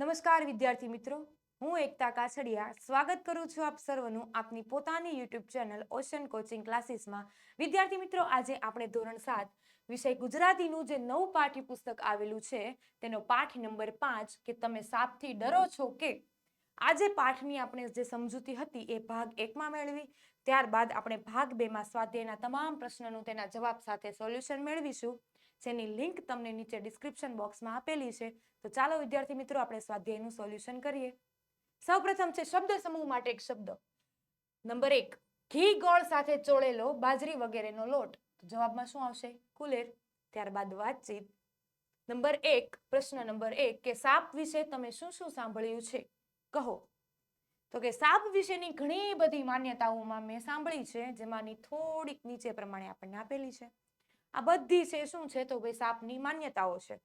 નમસ્કાર, વિદ્યાર્થી મિત્રો. હું એકતા કાછડિયા. સ્વાગત કરું છું આપ સર્વનું આપની પોતાની યુટ્યુબ ચેનલ ઓશન કોચિંગ ક્લાસીસમાં. વિદ્યાર્થી મિત્રો, આજે આપણે ધોરણ સાત, વિષય ગુજરાતીનું જે નવું પાઠ્યપુસ્તક આવેલું છે, તેનો પાઠ નંબર પાંચ, કે તમે સાપથી ડરો છો કે? આજે પાઠની આપણે જે સમજૂતી હતી એ ભાગ એકમાં મેળવી. ત્યારબાદ આપણે ભાગ બેમાં સ્વાધ્યાયના તમામ પ્રશ્નોનું તેના જવાબ સાથે સોલ્યુશન મેળવીશું. જેની લિંક તમને નીચે ડિસ્ક્રિપ્શન બોક્સમાં આપેલી છે. તો ચાલો, વિદ્યાર્થી મિત્રો, આપણે સ્વાધ્યાયનું સોલ્યુશન કરીએ. સૌપ્રથમ છે શબ્દ સમૂહ માટે એક શબ્દ. નંબર એક, ઘી ગોળ સાથે ચોળેલો બાજરી વગેરેનો લોટ. જવાબમાં શું આવશે? કુલેર. ત્યારબાદ વાતચીત. નંબર એક, પ્રશ્ન નંબર એક, કે સાપ વિશે તમે શું શું સાંભળ્યું છે? કહો. તો કે સાપ વિશેની ઘણી બધી માન્યતાઓમાં મેં સાંભળી છે, જેમાંની થોડીક નીચે પ્રમાણે આપણને આપેલી છે. આ બધી છે, શું છે? તો ભાઈ સાપની માન્યતાઓ છે.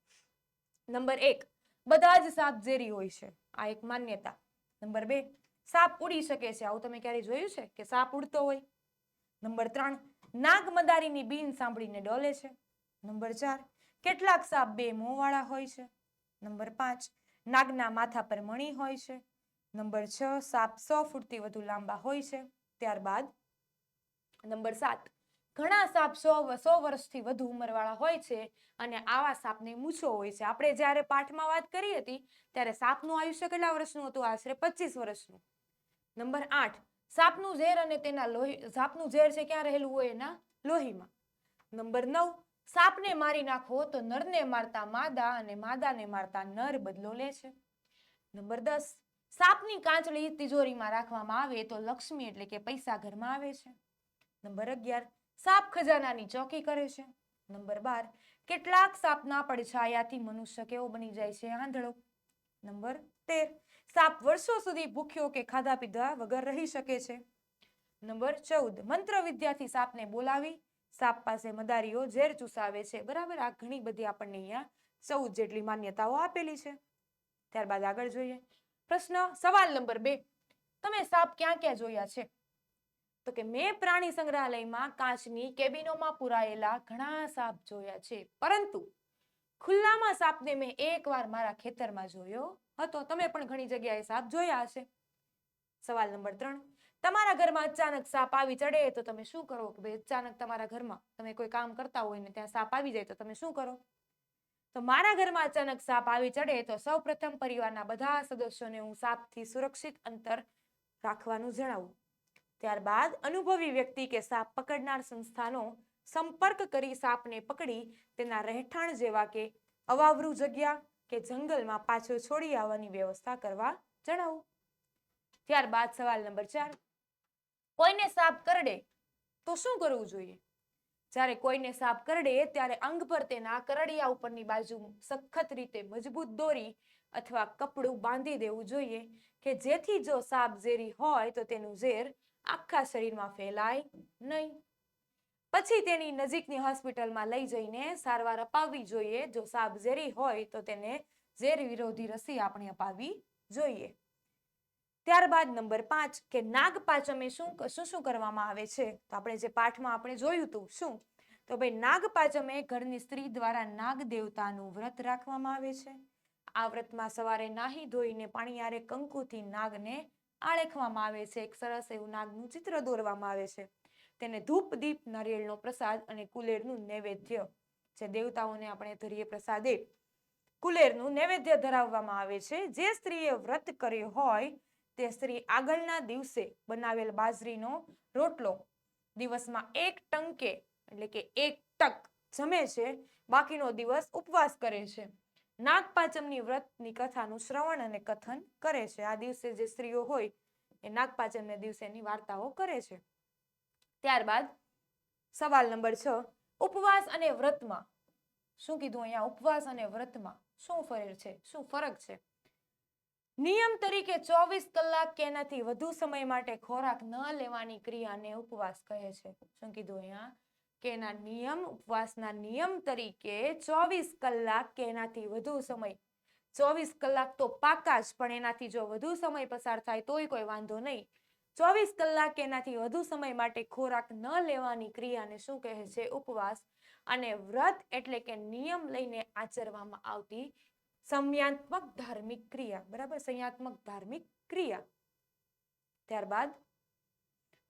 નંબર એક, બધા જ સાપ ઝેરી હોય છે. આ એક માન્યતા. નંબર બે, સાપ ઉડી શકે છે. આવું તમે ક્યારેય જોયું છે કે સાપ ઉડતો હોય? નંબર ત્રણ, નાગ મદારીની બીન સાંભળીને ડોલે છે? નંબર ચાર, કેટલાક સાપ બે મોંવાળા હોય છે? નંબર પાંચ, નાગના માથા પર મણી હોય છે? નંબર છ, સાપ સો ફૂટથી વધુ લાંબા હોય છે? ત્યારબાદ, નંબર સાત ઘણા સાપ સો સો વર્ષથી વધુ ઉંમરવાળા હોય છે અને આવા સાપને મૂછો હોય છે. આપણે જ્યારે પાઠમાં વાત કરી હતી, ત્યારે સાપનું આયુષ્ય કેટલા વર્ષનું હતું? આશરે પચીસ વર્ષનું. નંબર આઠ, સાપનું ઝેર અને તેના લોહી, સાપનું ઝેર છે ક્યાં રહેલું હોય એના? લોહીમાં. નંબર નવ, સાપને મારી નાખો તો નરને મારતા માદા અને માદાને મારતા નર બદલો લે છે. નંબર દસ, સાપની કાંચળી તિજોરીમાં રાખવામાં આવે તો લક્ષ્મી એટલે કે પૈસા ઘરમાં આવે છે. નંબર અગિયાર સાપ ખજાનાની ચોકી કરે છે. નંબર બાર, કેટલાક સાપના પડછાયાથી મનુષ્ય કેવો બની જાય છે? આંધળો. નંબર તેર, સાપ વર્ષો સુધી ભૂખ્યો કે ખાધા પીધા વગર રહી શકે છે. નંબર ચૌદ, મંત્ર વિદ્યાથી સાપને બોલાવી, સાપ પાસે મદારીઓ ઝેર ચૂસાવે છે. બરાબર? આ ઘણી બધી આપણને અહીંયા ચૌદ જેટલી માન્યતાઓ આપેલી છે. ત્યારબાદ આગળ જોઈએ. પ્રશ્ન, સવાલ નંબર બે. તમે સાપ ક્યાં ક્યાં જોયા છે? તો કે મેં પ્રાણી સંગ્રહાલયમાં કાચની કેબિનોમાં પુરાયેલા ઘણા સાપ જોયા છે. પરંતુ ખુલ્લામાં સાપને મેં એકવાર મારા ખેતરમાં જોયો હતો. તમે પણ ઘણી જગ્યાએ સાપ જોયા હશે. સવાલ નંબર ત્રણ. તમારા ઘરમાં અચાનક સાપ આવી ચડે તો તમે શું કરો? કે ભાઈ, અચાનક તમારા ઘરમાં તમે કોઈ કામ કરતા હોય ને ત્યાં સાપ આવી જાય તો તમે શું કરો? તો મારા ઘરમાં અચાનક સાપ આવી ચડે તો સૌપ્રથમ પરિવારના બધા સદસ્યોને હું સાપથી સુરક્ષિત અંતર રાખવાનું જણાવું. ત્યારબાદ અનુભવી વ્યક્તિ કે સાપ પકડનાર સંસ્થાનો સંપર્ક કરી સાપને પકડી તેના રહેઠાણ જેવા કે અવાવરુ જગ્યા કે જંગલમાં પાછો છોડી આવવાની વ્યવસ્થા કરવા જણાવું. ત્યારબાદ સવાલ નંબર ચાર. કોઈને સાપ કરડે તો શું કરવું જોઈએ? જ્યારે કોઈને સાપ કરડે ત્યારે અંગ પર તેના કરડિયા ઉપરની બાજુ સખત રીતે મજબૂત દોરી અથવા કપડું બાંધી દેવું જોઈએ કે જેથી જો સાપ ઝેરી હોય તો તેનું ઝેર આખા શરીરમાં ફેલાય નહીં. પછી તેની નજીકની હોસ્પિટલમાં લઈ જઈને સારવાર અપાવવી જોઈએ. જો સાપ ઝેરી હોય તો તેને ઝેર વિરોધી રસી આપણે અપાવવી જોઈએ. ત્યારબાદ નંબર પાંચ, કે નાગ પાંચમે શું શું શું કરવામાં આવે છે? તો આપણે જે પાઠમાં આપણે જોયું હતું શું? તો ભાઈ, નાગ પાંચમે ઘરની સ્ત્રી દ્વારા નાગ દેવતાનું વ્રત રાખવામાં આવે છે. આ વ્રતમાં સવારે નાહી ધોઈને પાણીયારે કંકુથી નાગને આળેખવામાં આવે છે, એક સરસ એવું નાગનું ચિત્ર દોરવામાં આવે છે. તેને ધૂપ, દીપ, નારિયેળનો પ્રસાદ અને કુલેરનું નૈવેદ્ય જે દેવતાઓને આપણે ધરીએ પ્રસાદે કુલેરનું નૈવેદ્ય ધરાવવામાં આવે છે. જે સ્ત્રીએ વ્રત કર્યું હોય તે સ્ત્રી આગળના દિવસે બનાવેલ બાજરીનો રોટલો દિવસમાં એક ટંકે એટલે કે એક ટક જમે છે. બાકીનો દિવસ ઉપવાસ કરે છે. નાગપાચમની વ્રતની કથાનું શ્રવણ અને કથન કરે છે. આ દિવસે જે સ્ત્રીઓ હોય એ નાગપાચમને દિવસેની વાર્તાઓ કરે છે. ત્યારબાદ સવાલ નંબર છ, ઉપવાસ અને વ્રતમાં શું કીધું અહીંયા? ઉપવાસ અને વ્રતમાં શું ફરક છે? શું ફરક છે? નિયમ તરીકે ચોવીસ કલાક કે એનાથી વધુ સમય માટે ખોરાક ન લેવાની ક્રિયાને ઉપવાસ કહે છે. શું કીધું અહીંયા? કે એના નિયમ, ઉપવાસના નિયમ તરીકે ચોવીસ કલાક કે એનાથી વધુ સમય. ચોવીસ કલાક તો પાકા જ, પણ એનાથી જો વધુ સમય પસાર થાય તોય કોઈ વાંધો નહીં. ચોવીસ કલાક એનાથી વધુ સમય માટે ખોરાક ન લેવાની ક્રિયાને શું કહે છે ઉપવાસ? અને વ્રત એટલે કે નિયમ લઈને આચરવામાં આવતી સંયાત્મક ધાર્મિક ક્રિયા. બરાબર? સંયાત્મક ધાર્મિક ક્રિયા. ત્યારબાદ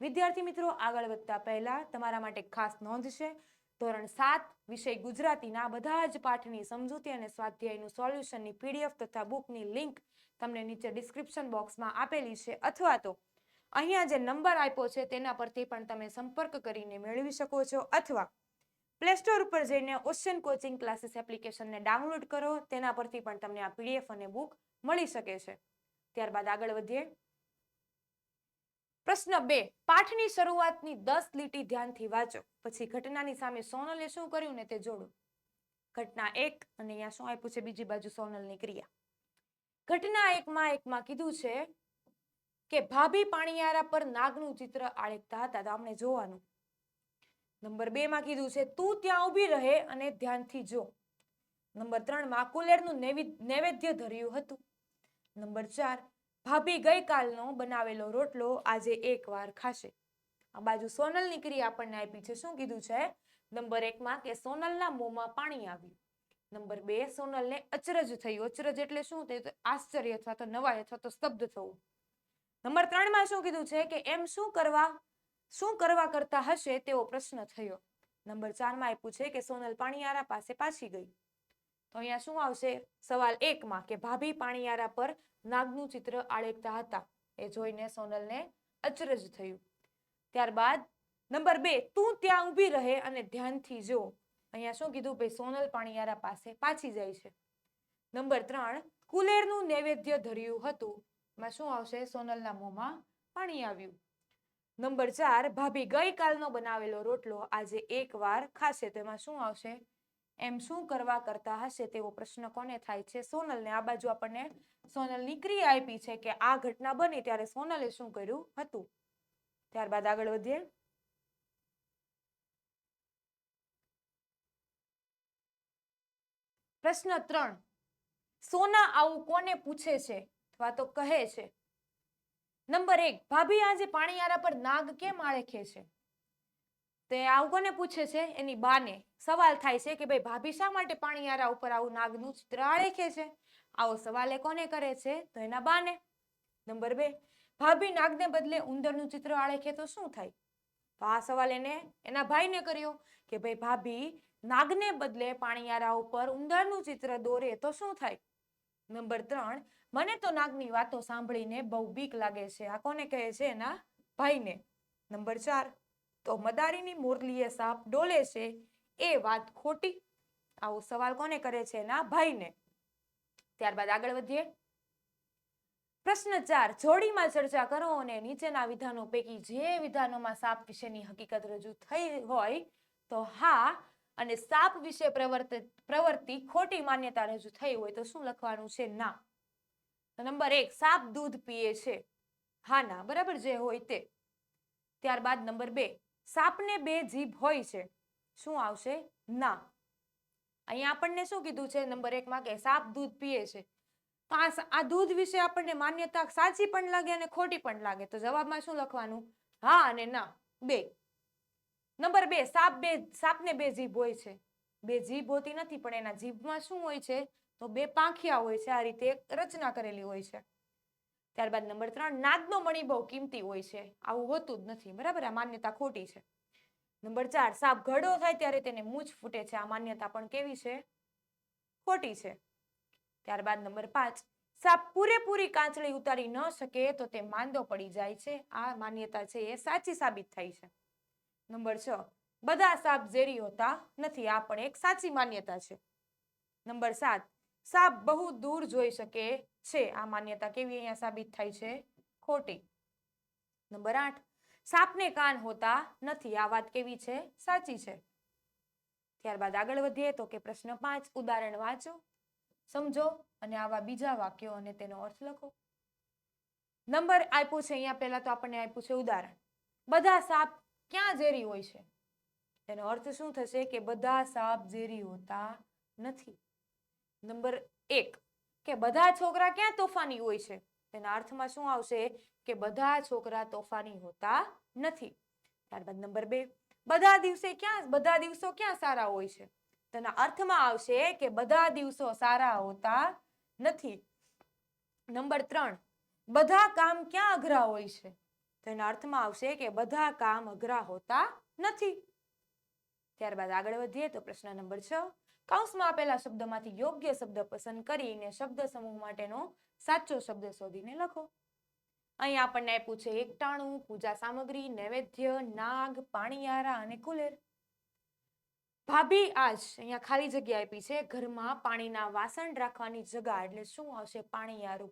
વિદ્યાર્થી મિત્રો, આગળ વધતા પહેલા તમારા માટે ખાસ નોંધ છે. ધોરણ સાત વિષય ગુજરાતીના બધા જ પાઠની સમજૂતી અને સ્વાધ્યાયનું સોલ્યુશનની પીડીએફ તથા બુકની લિંક તમને નીચે ડિસ્ક્રિપ્શન બોક્સમાં આપેલી છે. અથવા તો અહીંયા જે નંબર આપ્યો છે તેના પરથી પણ તમે સંપર્ક કરીને મેળવી શકો છો. અથવા પ્લે સ્ટોર ઉપર જઈને ઓશન કોચિંગ ક્લાસીસ એપ્લિકેશનને ડાઉનલોડ કરો. તેના પરથી પણ તમને આ પીડીએફ અને બુક મળી શકે છે. ત્યારબાદ આગળ વધીએ. પ્રશ્ન બે, પાઠની શરૂઆતની દસ લીટી ધ્યાનથી વાંચો, પછી ઘટનાની સામે સોનલે શું કર્યું ને તે જોડો. ઘટના એક અને અહીંયા શું આપ્યું છે? બીજી બાજુ સોનલની ક્રિયા. ઘટના એકમાં એકમાં કીધું છે કે ભાભી પાણીયારા પર નાગનું ચિત્ર આળેકતા હતા, તો આપણે જોવાનું. નંબર બે માં કીધું છે, તું ત્યાં ઊભી રહે અને ધ્યાનથી જો. નંબર ત્રણમાં કુલેરનું નૈવેદ્ય ધર્યું હતું. નંબર ચાર ભાભી ગઈકાલનો બનાવેલો રોટલો આજે એકવાર ખાશે. આ બાજુ સોનલ નીકળી આપણને આપી છે. શું કીધું છે? નંબર એકમાં કે સોનલના મોંમાં પાણી આવ્યું. નંબર બે, સોનલને અચરજ થયું. અચરજ એટલે શું? તે આશ્ચર્ય અથવા તો નવાય અથવા તો સ્તબ્ધ થવું. નંબર ત્રણમાં શું કીધું છે કે એમ શું કરવા શું કરવા કરતા હશે તેવો પ્રશ્ન થયો. નંબર ચારમાં આપ્યું છે કે સોનલ પાણીયારા પાસે પાછી ગઈ. તો અહીંયા શું આવશે? સવાલ એકમાં કે ભાભી પાણીયારા પર નાગનું ચિત્ર આળેકતા હતા. એ જોઈને સોનલને અચરજ થયું. ત્યારબાદ નંબર બે, તું ત્યાં ઊભી રહે અને ધ્યાનથી જો. અહીંયા શું કીધું? ભાઈ સોનલ પાણીયારા પાસે પાછી જાય છે. નંબર ત્રણ, કુલેરનું નૈવેદ્ય ધર્યું હતું. એમાં શું આવશે? સોનલના મોંમાં પાણી આવ્યું. નંબર ચાર, ભાભી ગઈકાલનો બનાવેલો રોટલો આજે એકવાર ખાશે. તો એમાં શું આવશે? એમ શું કરવા કરતા હશે? તેવો પ્રશ્ન કોને થાય છે? સોનલને આ બાજુ આપણને સોનલની નીકળી આપી છે કે આ ઘટના બની ત્યારે સોનલે શું કર્યું હતું? ત્યારબાદ આગળ વધીએ. પ્રશ્ન ત્રણ. સોના આવું કોને પૂછે છે? અથવા તો કહે છે? નંબર એક, ભાભી આજે પાણીયારા પર નાગ કેમ આળેખે છે? તે આવું કોને પૂછે છે? એની બાને સવાલ થાય છે કે ભાઈ, ભાભી શા માટે પાણીયારા ઉપર આવું નાગનું ચિત્ર આળેખે છે? આવો સવાલ એ કોને કરે છે? તો એના બાને. નંબર બે, ભાભી નાગને બદલે ઉંદરનું ચિત્ર આળેખે તો શું થાય? તો આ સવાલ એને એના ભાઈને કર્યો કે ભાઈ ભાભી નાગને બદલે પાણીયારા ઉપર ઉંદરનું ચિત્ર દોરે તો શું થાય? નંબર ત્રણ, મને તો નાગની વાતો સાંભળીને બહુ બીક લાગે છે. આ કોને કહે છે એના ભાઈને? નંબર ચાર, તો મદારીની મોરલીએ સાપ ડોલે છે. એ વાત ખોટી. આવો સવાલ કોને કરે છે એના ભાઈને? ત્યારબાદ આગળ વધીએ. પ્રશ્ન ચાર, જોડીમાં ચર્ચા કરો અને નીચેના વિધાનો પૈકી જે વિધાનોમાં સાપ વિશેની હકીકત રજૂ થઈ હોય તો હા અને સાપ વિશે પ્રવર્ત પ્રવૃત્તિ ખોટી માન્યતા રજૂ થઈ હોય તો શું લખવાનું છે ના? નંબર એક, સાપ દૂધ પીએ છે. હા, ના, બરાબર જે હોય તે. ત્યારબાદ નંબર બે, સાપને બે જીભ હોય છે. શું આવશે? ના. અહીંયા આપણને શું કીધું છે? નંબર એકમાં કે સાપ દૂધ પીએ છે. તો આ દૂધ વિશે આપણને માન્યતા સાચી પણ લાગે અને ખોટી પણ લાગે. તો જવાબમાં શું લખવાનું? હા અને ના. બે. નંબર બે, સાપ બે, સાપને બે જીભ હોય છે. બે જીભ હોતી નથી, પણ એના જીભમાં શું હોય છે? તો બે પાંખિયા હોય છે. આ રીતે એક રચના કરેલી હોય છે. ત્યારબાદ નંબર ત્રણ, નાદનો મણી બહુ કિંમતી હોય છે. આવું હોતું જ નથી. બરાબર? આ માન્યતા ખોટી છે. નંબર ચાર, સાપ ઘડો થાય ત્યારે તેને મૂછ ફૂટે છે. આ માન્યતા પણ કેવી છે? ખોટી છે. ત્યારબાદ નંબર પાંચ, સાપ પૂરેપૂરી કાંચળી ઉતારી ન શકે તો તે માંદો પડી જાય છે. આ માન્યતા છે એ સાચી સાબિત થઈ છે. નંબર છ, બધા સાપ ઝેરી હોતા નથી. આ પણ એક સાચી માન્યતા છે. નંબર સાત, સાપ બહુ દૂર જોઈ શકે છે. આ માન્યતા કેવી અહીંયા સાબિત થાય છે? ખોટી. નંબર આઠ સાપને કાન હોતા નથી. આ વાત કેવી છે? સાચી છે. ત્યારબાદ આગળ વધીએ તો કે પ્રશ્ન પાંચ, ઉદાહરણ વાંચો, સમજો અને આવા બીજા વાક્યો અને તેનો અર્થ લખો. નંબર આપ્યો છે અહીંયા પહેલા તો આપણને આપ્યું છે ઉદાહરણ. બધા સાપ ક્યાં ઝેરી હોય છે? તેનો અર્થ શું થશે કે બધા સાપ ઝેરી હોતા નથી? નંબર એક, કે બધા છોકરા ક્યાં તોફાની હોય છે? તેના અર્થમાં શું આવશે કે બધા છોકરા તોફાની હોતા નથી. ત્યારબાદ નંબર બે, બધા દિવસે ક્યાં, બધા દિવસો ક્યાં સારા હોય છે? તેના અર્થમાં આવશે કે બધા દિવસો સારા હોતા નથી. નંબર ત્રણ, બધા કામ ક્યાં અઘરા હોય છે? તેના અર્થમાં આવશે કે બધા કામ અઘરા હોતા નથી. ત્યારબાદ આગળ વધીએ તો પ્રશ્ન નંબર છ. કૌંસમાં આપેલા શબ્દમાંથી યોગ્ય શબ્દ પસંદ કરીને શબ્દ સમૂહ માટેનો સાચો શબ્દ શોધીને લખો. અહીં આપણને આપ્યું છે એકટાણું, પૂજા સામગ્રી, નૈવેદ્ય, નાગ, પાણીયારા અને કુલેર. ભાભી આજ અહીંયા ખાલી જગ્યા આપી છે. ઘરમાં પાણીના વાસણ રાખવાની જગા એટલે શું આવશે? પાણીયારું.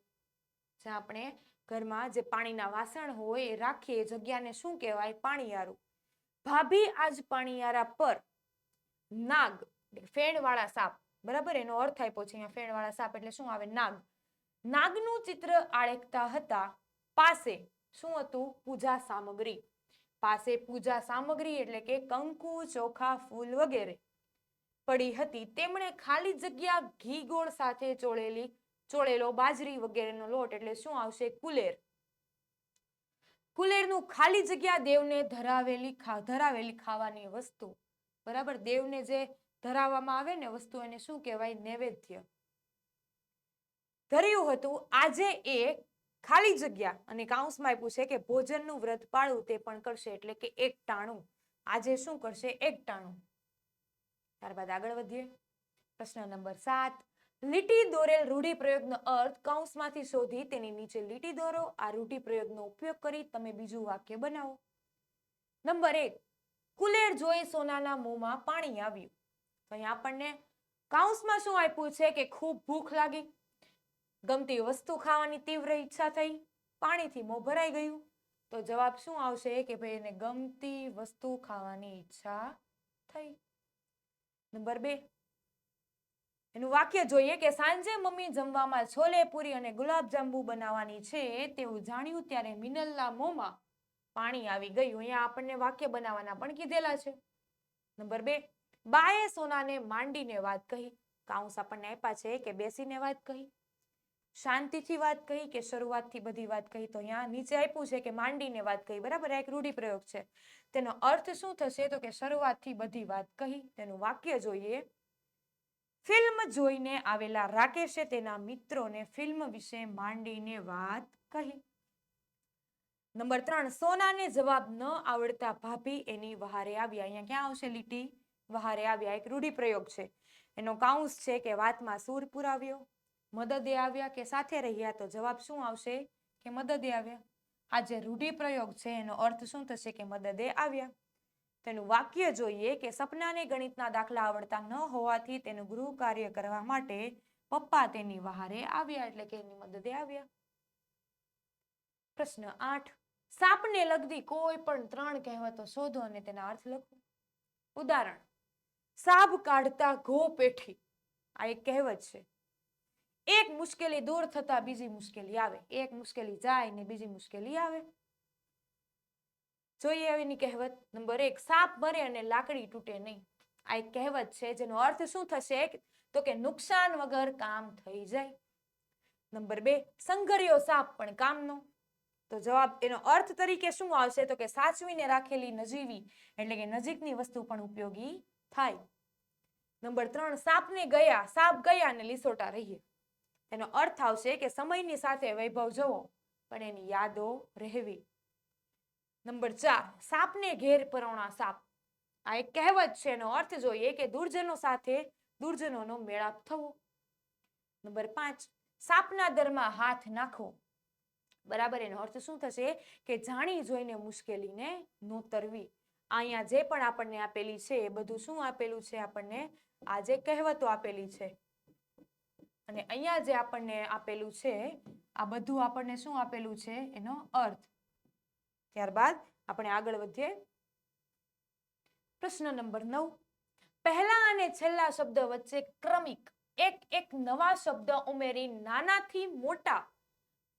જ્યાં આપણે ઘરમાં જે પાણીના વાસણ હોય એ રાખીએ જગ્યાને શું કહેવાય? પાણીયારું. ભાભી આજ પાણીયારા પર નાગ ફેણવાળા સાપ, બરાબર? એનો અર્થ આપ્યો છે અહીંયા ફેણવાળા સાપ એટલે શું આવે? નાગ. નાગનું ચિત્ર આળેકતા હતા પાસે શું હતું? પૂજા સામગ્રી. પાસે પૂજા સામગ્રી એટલે કે કંકુ, ચોખા, ફૂલ વગેરે પડી હતી. તેમણે ખાલી જગ્યા ઘી ગોળ સાથે ચોળેલી, ચોળેલો બાજરી વગેરેનો લોટ એટલે શું આવશે? કુલેર. કુલેરનું ખાલી જગ્યા દેવને ધરાવેલી ધરાવેલી ખાવાની વસ્તુ. બરાબર? દેવને જે ધરાવવામાં આવે ને વસ્તુ એને શું કહેવાય? નૈવેદ્ય. ધર્યું હતું, આજે એ ખાલી જગ્યા અને કાઉન્સમાં આપ્યું છે કે ભોજનનું વ્રત પાળવું તે પણ કરશે એટલે કે એક ટાણું. આજે શું કરશે? એક ટાણું. ત્યારબાદ આગળ વધીએ. પ્રશ્ન નંબર સાત. લીટી દોરેલ રૂઢિપ્રયોગનો અર્થ કૌંસમાંથી શોધી તેની નીચે લીટી દોરો. આ રૂઢિપ્રયોગનો ઉપયોગ કરી તમે બીજું વાક્ય બનાવો. નંબર એક. કુલેર જોઈ સોનાના મોંમાં પાણી આવ્યું. તો અહીં આપણને કાઉન્સમાં શું આપ્યું છે કે ખૂબ ભૂખ લાગી. ગમતી વસ્તુ ખાવાની તીવ્ર ઈચ્છા થઈ. પાણીથી મોં ભરાઈ ગયું. તો જવાબ શું આવશે કે ભાઈ એને ગમતી વસ્તુ ખાવાની ઈચ્છા થઈ. નંબર બે. એનું વાક્ય જોઈએ કે સાંજે મમ્મી જમવામાં છોલે, પૂરી અને ગુલાબજાંબુ બનાવવાની છે તેવું જાણ્યું ત્યારે મિનલના મોંમાં પાણી આવી ગયું. અહીંયા આપણને વાક્ય બનાવવાના પણ કીધેલા છે. નંબર બે, બાએ સોનાને માંડીને વાત કહી. કાઉન્સ આપણને આપ્યા છે કે બેસીને વાત કહી. શાંતિથી વાત કહી કે શરૂઆતથી બધી વાત કહી. તો અહીંયા નીચે આપ્યું છે કે માંડીને વાત કહી. બરાબર? આ એક રૂઢિપ્રયોગ છે. તેનો અર્થ શું થશે? તો કે શરૂઆતથી બધી વાત કહી. તેનું વાક્ય જોઈએ ફિલ્મ જોઈને આવેલા રાકેશે તેના મિત્રોને ફિલ્મ વિશે માંડીને વાત કહી. નંબર ત્રણ, સોનાને જવાબ ન આવડતા ભાભી એની વહારે આવ્યા અહીંયા ક્યાં આવશે લીટી? વહારે આવ્યા એક રૂઢિપ્રયોગ છે. એનો કાઉન્સ છે કે વાતમાં સૂર પુરાવ્યો. મદદે આવ્યા કે સાથે રહ્યા તો જવાબ શું આવશે? કે મદદે આવ્યા? આ જે રૂઢિપ્રયોગ છે એનો અર્થ શું થશે કે મદદે આવ્યા? તેનું વાક્ય જોઈએ કે સપનાને ગણિતના દાખલા આવડતા ન હોવાથી તેનું ગૃહ કાર્ય કરવા માટે પપ્પા તેની વહારે આવ્યા એટલે કે એની મદદે આવ્યા. પ્રશ્ન આઠ. સાપને લગતી કોઈ પણ ત્રણ કહેવતો શોધો અને તેના અર્થ લખો. ઉદાહરણ. સાપ કાઢતા ઘો પેઠી. આ એક કહેવત છે. એક મુશ્કેલી દૂર થતા બીજી મુશ્કેલી આવે. એક મુશ્કેલી જાય ને બીજી મુશ્કેલી આવે. જોઈએ એની કહેવત નંબર એક, સાપ મરે અને લાકડી તૂટે નહીં. આ એક કહેવત છે જેનો અર્થ શું થશે તો કે નુકસાન વગર કામ થઈ જાય. નંબર બે, સંઘર્યો સાપ પણ કામનો. તો જવાબ એનો અર્થ તરીકે શું આવશે? તો કે સાચવીને રાખેલી નજીવી, એટલે કે નજીકની વસ્તુ પણ ઉપયોગી થાય. નંબર ત્રણ, સાપને ગયા, સાપ ગયા અને લીસોટા રહીએ. એનો અર્થ આવશે કે સમયની સાથે વૈભવ જવો, પણ એની યાદો રહેવી. નંબર ચાર, સાપને ઘેર પરોણા સાપ. આ એક કહેવત છે, એનો અર્થ જોઈએ કે દુર્જનો સાથે દુર્જનોનો મેળાપ થવો. નંબર પાંચ, સાપના દરમાં હાથ નાખવો. બરાબર, એનો અર્થ શું થશે? કે જાણી જોઈને મુશ્કેલીને નોતરવી. અહીંયા જે પણ આપણને આપેલી છે, એ બધું શું આપેલું છે? આપણને આ જે કહેવતો આપેલી છે. અને અહીંયા જે આપણને આપેલું છે, આ બધું આપણને શું આપેલું છે? એનો અર્થ ત્યારબાદ આપણે આગળ વધીએ. પ્રશ્ન નંબર નવ. પહેલા અને છેલ્લા શબ્દ વચ્ચે ક્રમિક એક એક નવા શબ્દ ઉમેરી નાનાથી મોટા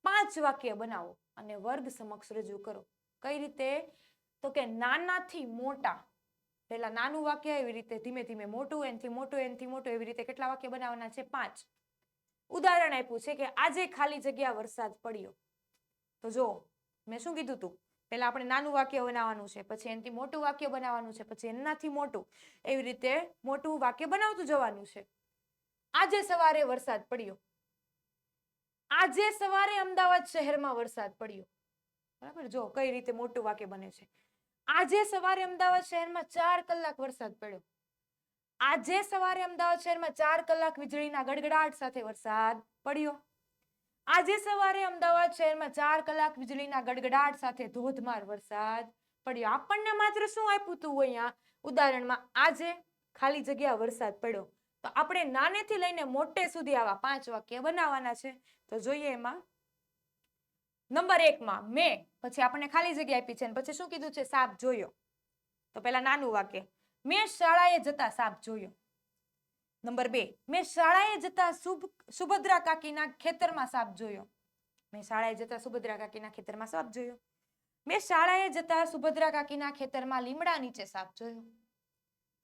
પાંચ વાક્ય બનાવો અને વર્ગ સમક્ષ રજૂ કરો. કઈ રીતે? તો કે નાનાથી મોટા. પહેલા નાનું વાક્ય એવી રીતે ધીમે ધીમે મોટું, એનથી મોટું એનથી મોટું એવી રીતે કેટલા વાક્ય બનાવવાના છે? પાંચ. ઉદાહરણ આપ્યું છે કે આજે ખાલી જગ્યા વરસાદ પડ્યો. તો જો મેં શું કીધું તું? પહેલા આપણે નાનું વાક્ય બનાવવાનું છે, પછી એનાથી મોટું વાક્ય બનાવવાનું છે, પછી એનાથી મોટું. એવી રીતે મોટું વાક્ય બનાવતું જવાનું છે. આજે સવારે વરસાદ પડ્યો. આજે સવારે અમદાવાદ શહેરમાં વરસાદ પડ્યો. બરાબર? જો, કઈ રીતે મોટું વાક્ય બને છે. આજે સવારે અમદાવાદ શહેરમાં ચાર કલાક વરસાદ પડ્યો. આજે સવારે અમદાવાદ શહેરમાં ચાર કલાક વીજળીના ગડગડાટ સાથે વરસાદ પડ્યો. આજે સવારે અમદાવાદ શહેરમાં ચાર કલાક વીજળીના ગડગડાટ સાથે ધોધમાર વરસાદ પડ્યો. આપણને માત્ર શું આપ્યું હતું અહીંયા? ઉદાહરણમાં, આજે ખાલી જગ્યા વરસાદ પડ્યો. તો આપણે નાનેથી લઈને મોટે સુધી આવા પાંચ વાક્ય બનાવવાના છે. તો જોઈએ એમાં. નંબર એકમાં, મેં પછી આપણને ખાલી જગ્યા આપી છે પછી શું કીધું છે? સાપ જોયો. તો પેલા નાનું વાક્ય. મેં શાળાએ જતા સાપ જોયો. નંબર બે, મેં શાળાએ જતા સુભદ્રા કાકીના ખેતરમાં સાપ જોયો. મેં શાળાએ જતા સુભદ્રા કાકીના ખેતરમાં સાપ જોયો. મેં શાળાએ જતા સુભદ્રા કાકીના ખેતરમાં લીમડા નીચે સાપ જોયો.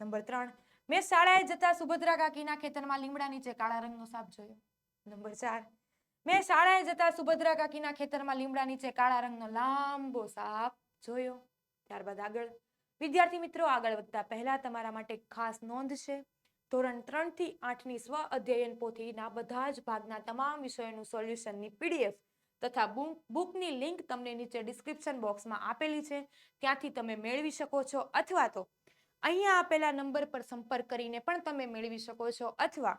નંબર ત્રણ, મેં શાળાએ જતા સુભદ્રા કાકીના ખેતરમાં લીમડા નીચે કાળા રંગનો સાપ જોયો. નંબર ચાર, મેં શાળાએ જતા સુભદ્રા કાકીના ખેતરમાં લીમડા નીચે કાળા રંગનો લાંબો સાપ જોયો. ત્યારબાદ આગળ, વિદ્યાર્થી મિત્રો આગળ વધતા પહેલા તમારા માટે ખાસ નોંધ છે. ધોરણ ત્રણથી આઠની સ્વ અધ્યયન પોથીના બધા જ ભાગના તમામ વિષયોનું સોલ્યુશનની પીડીએફ તથા બુક, બુકની લિંક તમને નીચે ડિસ્ક્રિપ્શન બોક્સમાં આપેલી છે. ત્યાંથી તમે મેળવી શકો છો અથવા તો અહીંયા આપેલા નંબર પર સંપર્ક કરીને પણ તમે મેળવી શકો છો અથવા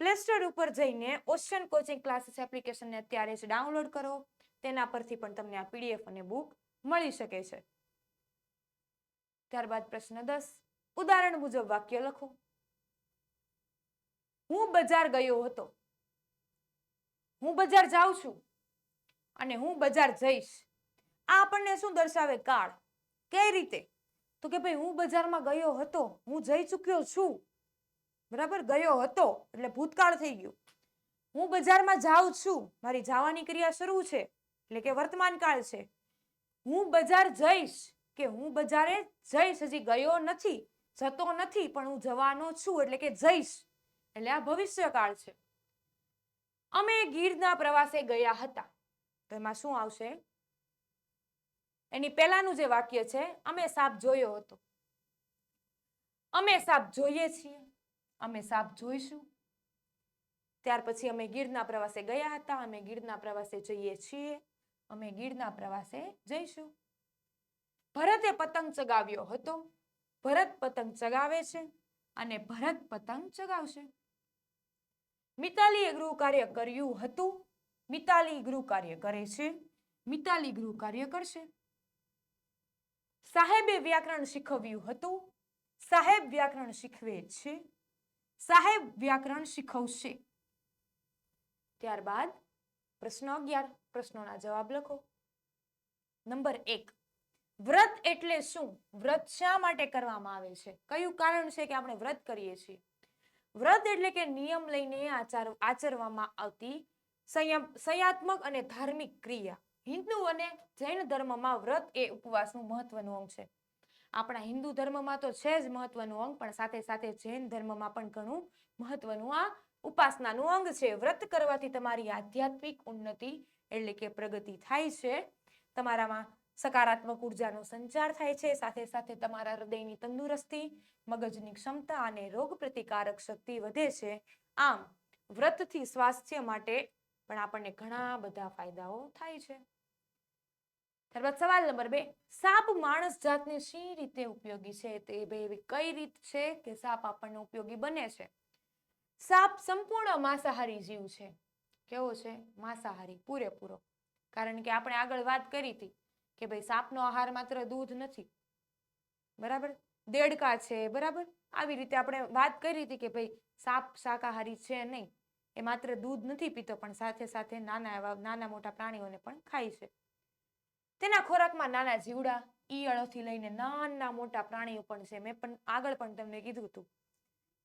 પ્લે સ્ટોર ઉપર જઈને ઓશન કોચિંગ ક્લાસીસ એપ્લિકેશનને અત્યારે જ ડાઉનલોડ કરો. તેના પરથી પણ તમને આ પીડીએફ અને બુક મળી શકે છે. ત્યારબાદ પ્રશ્ન દસ. ઉદાહરણ મુજબ વાક્ય લખો. હું બજાર ગયો હતો. હું બજાર જાઉં છું અને હું બજાર જઈશ. આ આપણને શું દર્શાવે કાળ? કઈ રીતે? તો કે ભાઈ, હું બજારમાં ગયો હતો, હું જઈ ચૂક્યો છું. બરાબર? ગયો હતો, એટલે ભૂતકાળ થઈ ગયું. હું બજારમાં જાઉં છું. મારી જવાની ક્રિયા શરૂ છે, એટલે કે વર્તમાન કાળ છે. હું બજાર જઈશ કે હું બજારે જઈશ? હજી ગયો નથી, જતો નથી, પણ હું જવાનો છું, એટલે કે જઈશ. એટલે આ ભવિષ્યકાળ છે. અમે ગીરના પ્રવાસે ગયા હતા. તો એમાં શું આવશે? એની પહેલાનું જે વાક્ય છે, અમે સાપ જોયો હતો. અમે સાપ જોઈએ છીએ. અમે સાપ જોઈશું. ત્યાર પછી અમે ગીરના પ્રવાસે ગયા હતા. અમે ગીરના પ્રવાસે જઈએ છીએ. અમે ગીરના પ્રવાસે જઈશું. ભરતે પતંગ ચગાવ્યો હતો. ભરત પતંગ ચગાવે છે અને ભરત પતંગ ચગાવશે. મિતાલીએ ગૃહ કાર્ય કર્યું હતું. મિતાલી ગૃહ કાર્ય કરે છે. મિતાલી ગૃહ કાર્ય કરશે. સાહેબે વ્યાકરણ શીખવ્યું હતું. સાહેબ વ્યાકરણ શીખવે છે. સાહેબ વ્યાકરણ શીખવશે. ત્યારબાદ પ્રશ્ન અગિયાર, પ્રશ્નોના જવાબ લખો. નંબર એક, વ્રત એટલે શું? વ્રત શા માટે કરવામાં આવે છે? કયું કારણ છે કે આપણે વ્રત કરીએ છીએ? વ્રત એટલે કે નિયમ લઈને આચાર, આચરવામાં આવતી સંયમ, સંયાત્મક અને ધાર્મિક ક્રિયા. હિન્દુ અને જૈન ધર્મમાં વ્રત એ ઉપવાસનું મહત્વનું અંગ છે. આપણા હિન્દુ ધર્મમાં તો છે જ મહત્વનું અંગ, પણ સાથે સાથે જૈન ધર્મમાં પણ ઘણું મહત્વનું આ ઉપાસનાનું અંગ છે. વ્રત કરવાથી તમારી આધ્યાત્મિક ઉન્નતિ એટલે કે પ્રગતિ થાય છે. તમારામાં સકારાત્મક ઉર્જાનો સંચાર થાય છે. સાથે સાથે તમારા હૃદયની તંદુરસ્તી, મગજની ક્ષમતા અને રોગ પ્રતિકારક શક્તિ વધે છે. આમ, વ્રતથી સ્વાસ્થ્ય માટે પણ આપણને ઘણા બધા ફાયદાઓ થાય છે. ત્યારબાદ સવાલ નંબર બે. સાપ માણસ જાતને શી રીતે ઉપયોગી છે? તે બે એવી કઈ રીત છે કે સાપ આપણને ઉપયોગી બને છે? સાપ સંપૂર્ણ માંસાહારી જીવ છે. કેવો છે? માંસાહારી પૂરેપૂરો. કારણ કે આપણે આગળ વાત કરી હતી કે ભાઈ સાપનો આહાર માત્ર દૂધ નથી. બરાબર? દેડકા છે, બરાબર? આવી રીતે આપણે વાત કરી હતી કે ભાઈ સાપ શાકાહારી છે નહીં. એ માત્ર દૂધ નથી પીતો, પણ સાથે સાથે નાના એવા, નાના મોટા પ્રાણીઓને પણ ખાય છે. તેના ખોરાકમાં નાના જીવડા, ઈયળોથી લઈને નાના મોટા પ્રાણીઓ પણ છે. મેં પણ આગળ પણ તમને કીધું હતું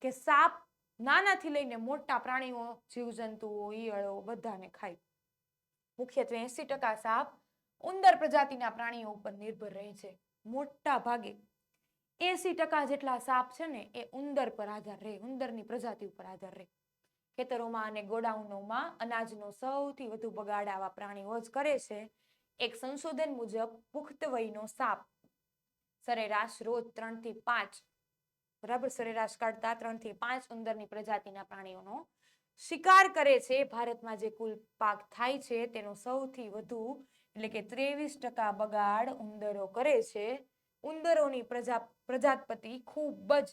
કે સાપ નાનાથી લઈને મોટા પ્રાણીઓ, જીવજંતુઓ, ઈયળો બધાને ખાય. મુખ્યત્વે એસી ટકા સાપ ઉંદર પ્રજાતિના પ્રાણીઓ ઉપર નિર્ભર રહે છે. મોટા ભાગે એસી ટકા જેટલા સાપ છે ને, એ ઉંદર પર આધાર રહે, ઉંદરની પ્રજાતિ ઉપર આધાર રહે. ખેતરોમાં અને ગોડાઉનોમાં અનાજનો સૌથી વધુ બગાડ આવા પ્રાણીઓ જ કરે છે. એક સંશોધન મુજબ, પુખ્ત વયનો સાપ સરેરાશ રોજ ત્રણથી પાંચ, બરાબર, સરેરાશ કાઢતા ત્રણથી પાંચ ઉંદરની પ્રજાતિના પ્રાણીઓનો શિકાર કરે છે. ભારતમાં જે કુલ પાક થાય છે, તેનો સૌથી વધુ એટલે કે ત્રેવીસ ટકા બગાડ ઉંદરો કરે છે, ઉંદરોની પ્રજા પ્રજાપતિ ખૂબ જ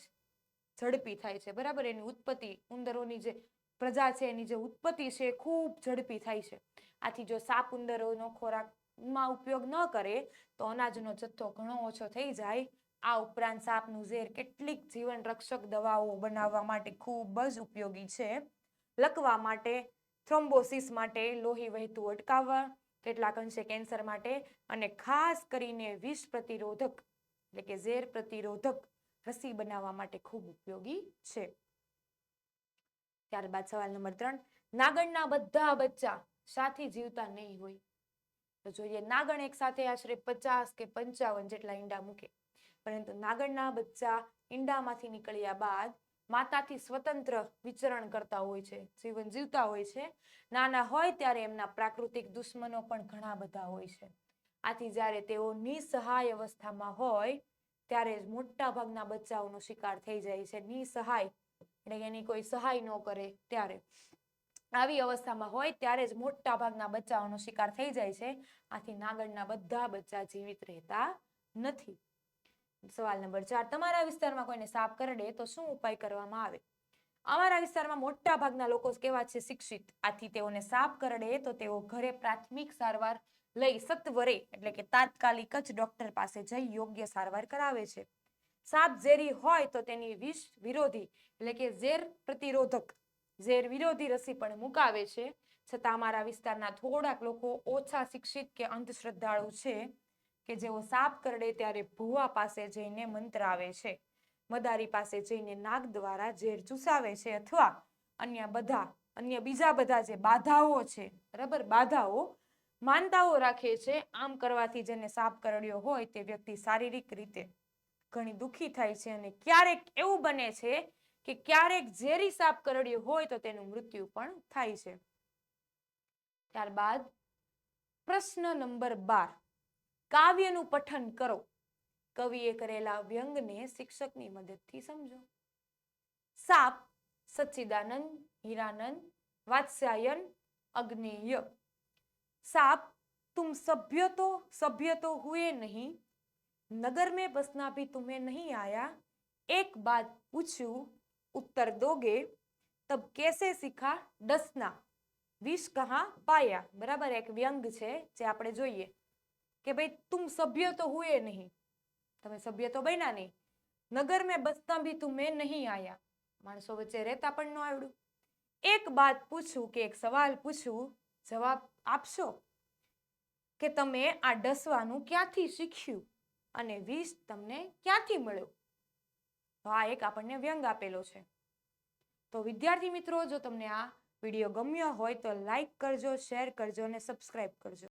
ઝડપી થાય છે. બરાબર? એની ઉત્પત્તિ, ઉંદરોની જે પ્રજા છે, એની જે ઉત્પત્તિ છે, ખૂબ ઝડપી થાય છે. આથી જો સાપ ઉંદરોનો ખોરાકમાં ઉપયોગ ન કરે, તો અનાજનો જથ્થો ઘણો ઓછો થઈ જાય. આ ઉપરાંત સાપનું ઝેર કેટલીક જીવન રક્ષક દવાઓ બનાવવા માટે ખૂબ જ ઉપયોગી છે. લકવા માટે, થ્રોમ્બોસિસ માટે લોહી વહેતું અટકાવવા કેટલાક અંશે કેન્સર માટે અને ખાસ કરીને વિષ પ્રતિરોધક, એટલે કે ઝેર પ્રતિરોધક રસી બનાવવા માટે ખૂબ ઉપયોગી છે. ત્યારબાદ સવાલ નંબર ત્રણ, નાગણના બધા બચ્ચા સાથી જીવતા નહીં હોય. તો જોઈએ નાગણ એક સાથે આશરે પચાસ કે પંચાવન જેટલા ઈંડા મૂકે. પરંતુ નાગણના બચ્ચા ઈંડામાંથી નીકળ્યા બાદ માતાથી સ્વતંત્ર વિચરણ કરતા હોય છે, જીવન જીવતા હોય છે. નાના હોય ત્યારે એમના પ્રાકૃતિક દુશ્મનો પણ ઘણા બધા હોય છે. આથી જ્યારે તેઓ નિસહાય અવસ્થામાં હોય, ત્યારે જ મોટા ભાગના બચ્ચાઓનો શિકાર થઈ જાય છે. નિસહાય, એટલે એની કોઈ સહાય ન કરે ત્યારે. આવી અવસ્થામાં હોય ત્યારે જ મોટા ભાગના બચ્ચાઓનો શિકાર થઈ જાય છે. આથી નાગણના બધા બચ્ચા જીવિત રહેતા નથી. સવાલ નંબર ચાર, તમારા વિસ્તારમાં કોઈને સાપ કરડે તો શું ઉપાય કરવામાં આવે? અમારા વિસ્તારમાં મોટા ભાગના લોકો કેવા છે, શિક્ષિત. આથી તેઓને સાપ કરડે તો તેઓ ઘરે પ્રાથમિક સારવાર લઈ સત્વરે, એટલે કે તાત્કાલિક જ ડોક્ટર પાસે જઈ યોગ્ય સારવાર કરાવે છે. સાપ ઝેરી હોય તો તેની વિષ વિરોધી, એટલે કે ઝેર પ્રતિરોધક, ઝેર વિરોધી રસી પણ મુકાવે છે. છતાં અમારા વિસ્તારના થોડાક લોકો ઓછા શિક્ષિત કે અંધશ્રદ્ધાળુ છે. કે જેઓ સાપ કરડે ત્યારે ભુવા પાસે જઈને મંત્રાવે છે. મદારી પાસે જઈને નાગ દ્વારા ઝેર ચૂસાવે છે અથવા અન્ય બધા, અન્ય બીજા બધા જે બાધાઓ છે, બરાબર? બાધાઓ માનતાઓ રાખે છે, આમ કરવાથી જેને સાપ કરડ્યો હોય તે વ્યક્તિ શારીરિક રીતે ઘણી દુખી થાય છે અને ક્યારેક એવું બને છે કે ક્યારેક ઝેરી સાપ કરડ્યો હોય તો તેનું મૃત્યુ પણ થાય છે. ત્યારબાદ પ્રશ્ન નંબર બાર. કાવ્યનું પઠન કરો કવિએ કરેલા વ્યંગને શિક્ષકની મદદથી સમજો સાપ સચ્ચિદાનંદ હીરાનંદ વાત્સ્યાયન અગ્નેય साप तुम सभ्य तो सभ्य तो हुए नहीं नगर में बसना भी तुम्हें नहीं आया एक बात पूछूं उत्तर दोगे तब कैसे सीखा डसना વિષ કહા પાયા બરાબર એક વ્યંગ છે જે આપણે જોઈએ કે ભાઈ, તું સભ્ય તો હુએ નહીં. તમે સભ્ય તો બન્યા નહીં. નગર મેં બસતા ભી તુમે નહીં આયા. માણસો વચ્ચે રહેતા પણ ન આવડ્યું. એક બાત પૂછું કે એક સવાલ પૂછું જવાબ આપશો? કે તમે આ ડસવાનું ક્યાંથી શીખ્યું અને વિષ તમને ક્યાંથી મળ્યો? તો આ એક આપણને વ્યંગ આપેલો છે. તો વિદ્યાર્થી મિત્રો, જો તમને આ વીડિયો ગમ્યો હોય તો લાઈક કરજો, શેર કરજો અને સબસ્ક્રાઈબ કરજો.